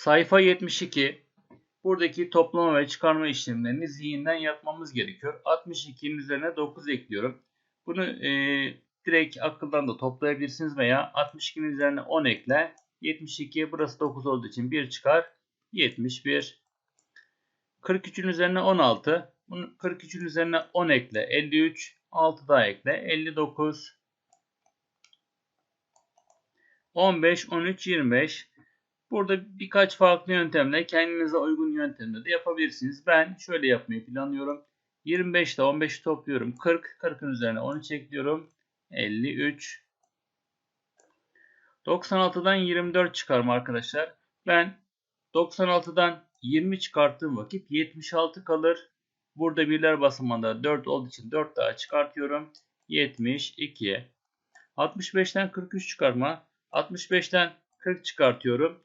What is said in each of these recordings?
Sayfa 72. Buradaki toplama ve çıkarma işlemlerini zihinden yapmamız gerekiyor. 62'nin üzerine 9 ekliyorum. Bunu e, direkt akıldan da toplayabilirsiniz veya 62'nin üzerine 10 ekle. 72'ye burası 9 olduğu için 1 çıkar. 71. 43'ün üzerine 16. Bunu 43'ün üzerine 10 ekle. 53. 6 daha ekle. 59. 15, 13, 25. Burada birkaç farklı yöntemle kendinize uygun yöntemle de yapabilirsiniz. Ben şöyle yapmayı planlıyorum. 25 ile 15'i topluyorum. 40. 40'ın üzerine 13 ekliyorum. 53. 96'dan 24 çıkarma arkadaşlar. Ben 96'dan 20 çıkarttığım vakit 76 kalır. Burada birler basamağında 4 olduğu için 4 daha çıkartıyorum. 72. 65'ten 43 çıkarma. 65'ten 40 çıkartıyorum.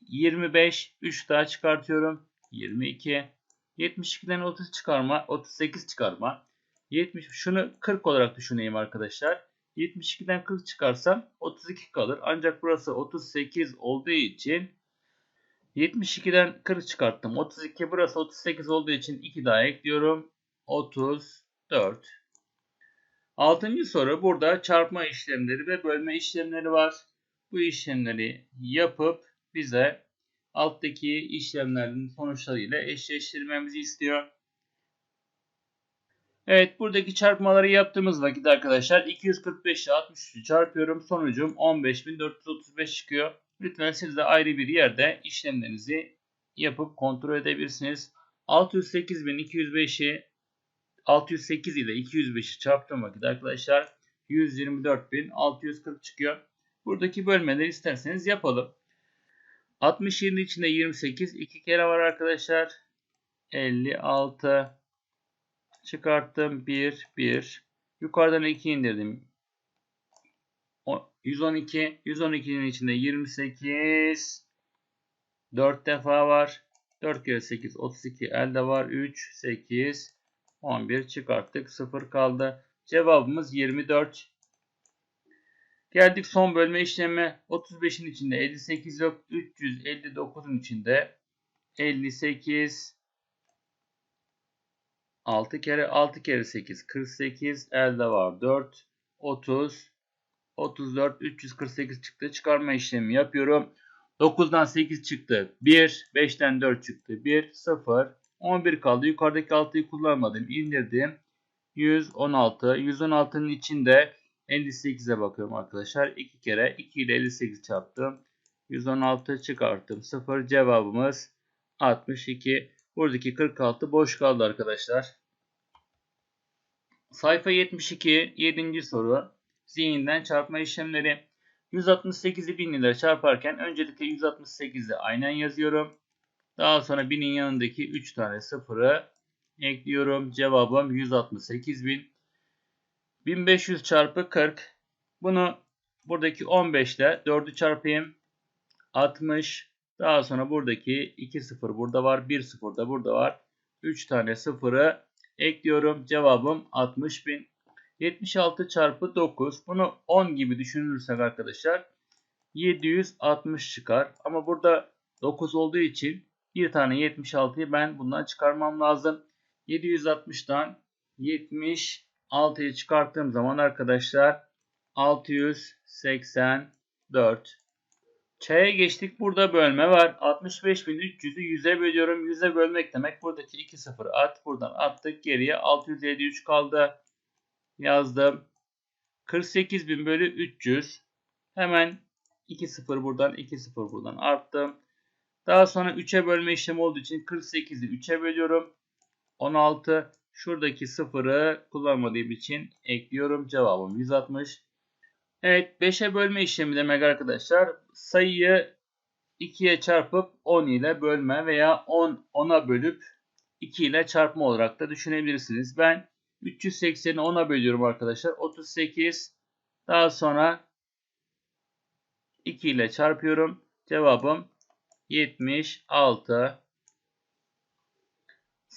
25. 3 daha çıkartıyorum. 22. 72'den 30 çıkarma. 38 çıkarma. 70. Şunu 40 olarak düşüneyim arkadaşlar. 72'den 40 çıkarsam 32 kalır. Ancak burası 38 olduğu için 72'den 40 çıkarttım. 32 burası 38 olduğu için 2 daha ekliyorum. 34. Altıncı soru burada çarpma işlemleri ve bölme işlemleri var. Bu işlemleri yapıp bize alttaki işlemlerin sonuçlarıyla eşleştirmemizi istiyor. Evet buradaki çarpmaları yaptığımız vakit arkadaşlar 245 ile 63'ü çarpıyorum. Sonucum 15435 çıkıyor. Lütfen siz de ayrı bir yerde işlemlerinizi yapıp kontrol edebilirsiniz. 608.205'i 608 ile 205'i çarptığım vakit arkadaşlar 124.640 çıkıyor. Buradaki bölmeleri isterseniz yapalım. 67'nin içinde 28 iki kere var arkadaşlar. 56 çıkarttım 1 1 yukarıdan 2 indirdim. 112 112'nin içinde 28 4 defa var. 4 kere 8 32 elde var. 3 8 11 çıkarttık. 0 kaldı. Cevabımız 24. Geldik son bölme işlemi. 35'in içinde 58 yok. 359'un içinde 58 6 kere 6 kere 8 48 elde var 4 30 34 348 çıktı. Çıkarma işlemi yapıyorum. 9'dan 8 çıktı. 1 5'ten 4 çıktı. 1 0 11 kaldı. Yukarıdaki 6'yı kullanmadım. İndirdim. 116 116'nın içinde 58'e bakıyorum arkadaşlar. 2 kere 2 ile 58 çarptım. 116 çıkarttım. 0 cevabımız 62. Buradaki 46 boş kaldı arkadaşlar. Sayfa 72 7. soru. Zihinden çarpma işlemleri. 168'i 1000 ile çarparken öncelikle 168'i aynen yazıyorum. Daha sonra 1000'in yanındaki 3 tane sıfırı ekliyorum. Cevabım 168.000. 1500 çarpı 40. Bunu buradaki 15 ile 4'ü çarpayım. 60. Daha sonra buradaki 2 sıfır burada var. 1 sıfır da burada var. 3 tane sıfırı ekliyorum. Cevabım 60.000. 76 çarpı 9. Bunu 10 gibi düşünürsek arkadaşlar 760 çıkar. Ama burada 9 olduğu için bir tane 76'yı ben bundan çıkarmam lazım. 760'dan 76'yı çıkarttığım zaman arkadaşlar 684. Çaya geçtik. Burada bölme var. 65.300'ü 100'e bölüyorum. 100'e bölmek demek. Buradaki 2 sıfır at. Buradan attık. Geriye 653 kaldı. Yazdım. 48.000 bölü 300. Hemen 2 sıfır buradan 2 sıfır buradan arttım. Daha sonra 3'e bölme işlemi olduğu için 48'i 3'e bölüyorum. 16. Şuradaki sıfırı kullanmadığım için ekliyorum. Cevabım 160. Evet 5'e bölme işlemi demek arkadaşlar. Sayıyı 2'ye çarpıp 10 ile bölme veya 10 10'a bölüp 2 ile çarpma olarak da düşünebilirsiniz. Ben 380'i 10'a bölüyorum arkadaşlar. 38 daha sonra 2 ile çarpıyorum. Cevabım 76.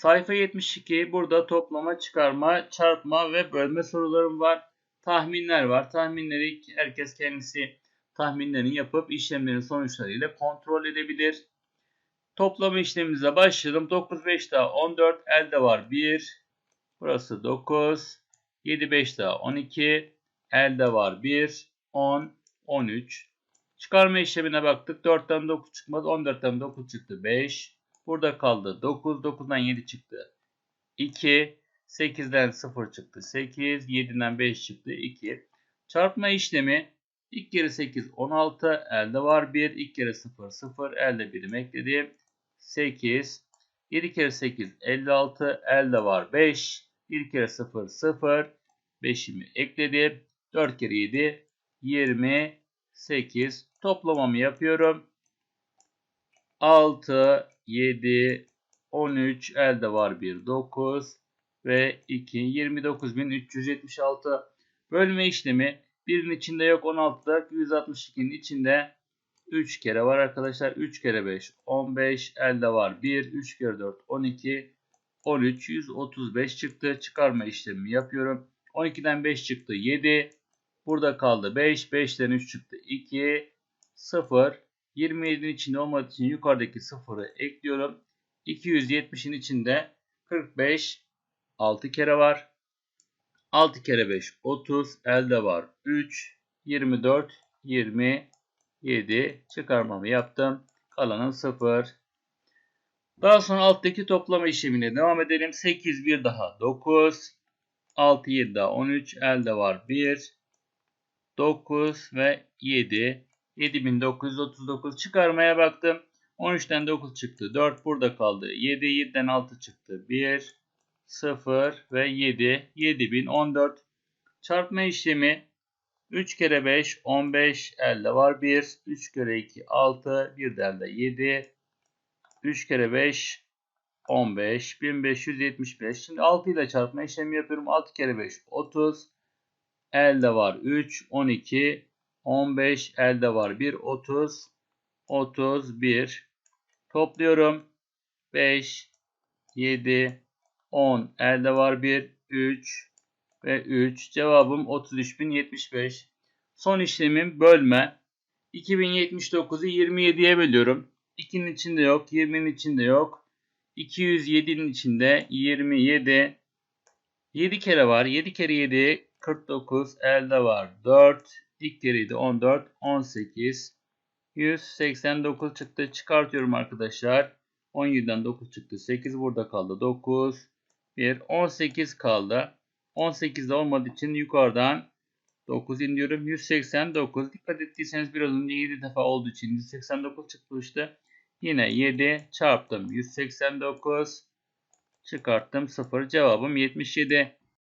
Sayfa 72. Burada toplama, çıkarma, çarpma ve bölme sorularım var. Tahminler var. Tahminleri herkes kendisi tahminlerini yapıp işlemlerin sonuçlarıyla kontrol edebilir. Toplama işlemimize başlayalım. 9 5 daha 14 elde var 1. Burası 9. 7 5 daha 12 elde var 1. 10 13. Çıkarma işlemine baktık. 4'ten 9 çıkmadı. 14'ten 9 çıktı 5. Burada kaldı 9. 9'dan 7 çıktı. 2. 8'den 0 çıktı 8. 7'den 5 çıktı 2. Çarpma işlemi 2 kere 8 16 elde var 1. 2 kere 0 0 elde 1'im ekledim. 8. 7 kere 8 56 elde var 5. 1 kere 0 0 5'imi ekledim. 4 kere 7 28 toplamamı yapıyorum. 6 7 13 elde var 1 9 ve 2 29376 bölme işlemi 1'in içinde yok 16'da 162'nin içinde 3 kere var arkadaşlar. 3 kere 5 15 elde var 1 3 kere 4 12 13 135 çıktı. Çıkarma işlemi yapıyorum. 12'den 5 çıktı 7 burada kaldı 5 5'ten 3 çıktı 2 0 27'nin içinde olmadığı için yukarıdaki 0'ı ekliyorum 270'in içinde 45 6 kere var. 6 kere 5 30 elde var 3 24 27 çıkarmamı yaptım. Kalanın 0. Daha sonra alttaki toplama işlemine devam edelim. 8 bir daha 9 6 7 daha 13 elde var 1 9 ve 7 7939 çıkarmaya baktım. 13'ten 9 çıktı. 4 burada kaldı. 7 7'den 6 çıktı. 1 0 ve 7 7014 çarpma işlemi 3 kere 5 15 elde var 1 3 kere 2 6 bir de elde 7 3 kere 5 15 1575 şimdi 6 ile çarpma işlemi yapıyorum 6 kere 5 30 elde var 3 12 15 elde var. 1 30 31 topluyorum. 5 7 10 elde var. 1 3 ve 3 cevabım 33075 son işlemim bölme. 2079'u 27'ye bölüyorum. 2'nin içinde yok 20'nin içinde yok. 207'nin içinde 27 7 kere var. 7 kere 7 49 elde var. 4 kere 7 14 18 189 çıktı. Çıkartıyorum arkadaşlar. 17'den 9 çıktı. 8 burada kaldı. 9 1 18 kaldı. 18'de olmadığı için yukarıdan 9 indiriyorum. 189 dikkat ettiyseniz biraz önce 7 defa olduğu için 189 çıkmıştı yine 7 çarptım. 189 çıkarttım. 0 cevabım 77